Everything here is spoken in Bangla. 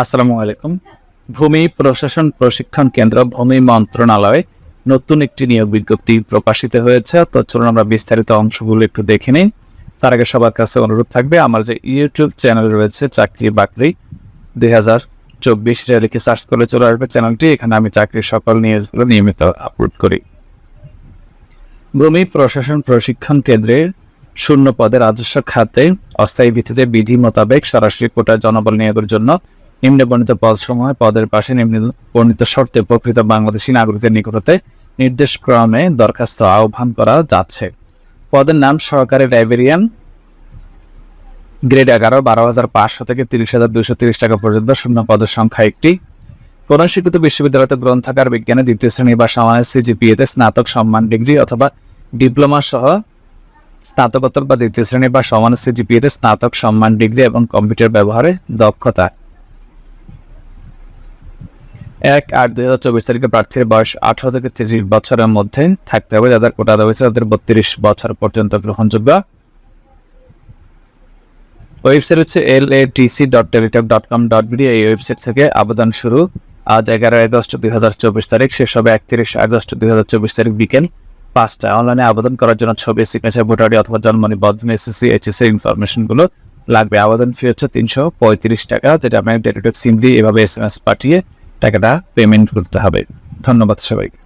আসসালামু আলাইকুম। ভূমি প্রশাসন প্রশিক্ষণ কেন্দ্র, ভূমি মন্ত্রণালয়ে নতুন একটি নিয়োগ বিজ্ঞপ্তি প্রকাশিত হয়েছে। তো চলুন আমরা বিস্তারিত অংশগুলো একটু দেখে নিই। তার আগে সবার কাছে অনুরোধ থাকবে, আমার যে ইউটিউব চ্যানেল রয়েছে, চাকরি বাকরি দুই হাজার চব্বিশ লিখে সার্চ করে চলে আসবে চ্যানেলটি। এখানে আমি চাকরির সকল নিউজগুলো নিয়মিত আপলোড করি। ভূমি প্রশাসন প্রশিক্ষণ কেন্দ্রে শূন্য পদে রাজস্ব খাতে অস্থায়ী ভিত্তিতে বিধি মোতাবেক সরাসরি কোটায় জনবল নিয়োগের জন্য নিম্ন বর্ণিত পদসমূহ পদের পাশে নিম্ন বর্ণিত শর্তে প্রকৃত বাংলাদেশি নাগরিকদের নিকটতে নির্দেশক্রমে দরখাস্ত আহ্বান করা যাচ্ছে। পদের নাম সহকারী লাইব্রেরিয়ান গ্রেড এগারো, বারো হাজার পাঁচশো থেকে তিরিশ হাজার দুশো তিরিশ টাকা পর্যন্ত শূন্য পদের সংখ্যা একটি। কোন স্বীকৃত বিশ্ববিদ্যালয়তে গ্রন্থাগার বিজ্ঞানে দ্বিতীয় শ্রেণি বা সমানের সিজিপিএতে স্নাতক সম্মান ডিগ্রি অথবা ডিপ্লোমা সহ স্নাতকোত্তর বা দ্বিতীয় শ্রেণি বা সমান সিজিপিএতে স্নাতক সম্মান ডিগ্রি এবং কম্পিউটার ব্যবহারে দক্ষতা। এক আট দুই হাজার চব্বিশ তারিখে প্রার্থীর বয়স আঠারো থেকে তিরিশ বছরের মধ্যে থাকতে হবে। যাদের কোটা রয়েছে, তাদের বত্রিশ বছর পর্যন্ত গ্রহণযোগ্য। ওয়েবসাইট হচ্ছে L A TC dot Teletalk dot com dot BD এই ওয়েবসাইট থেকে আবেদন শুরু। আজ এগারো আগস্ট দুই হাজার চব্বিশ তারিখ, শেষ হবে একত্রিশ আগস্ট দুই হাজার চব্বিশ তারিখ বিকেল পাঁচটা অনলাইনে আবেদন করার জন্য ছবি সিগনেচার ভোটার আইডি অথবা জন্ম নিবন্ধন এসএসসি এইচএসসি ইনফরমেশনগুলো লাগবে। আবেদন ফি হচ্ছে তিনশো পঁয়ত্রিশ টাকা, যেটা আমি টেলিটক সিম দিয়ে এভাবে এস এম এস পাঠিয়ে টাকাটা পেমেন্ট করতে হবে। ধন্যবাদ সবাইকে।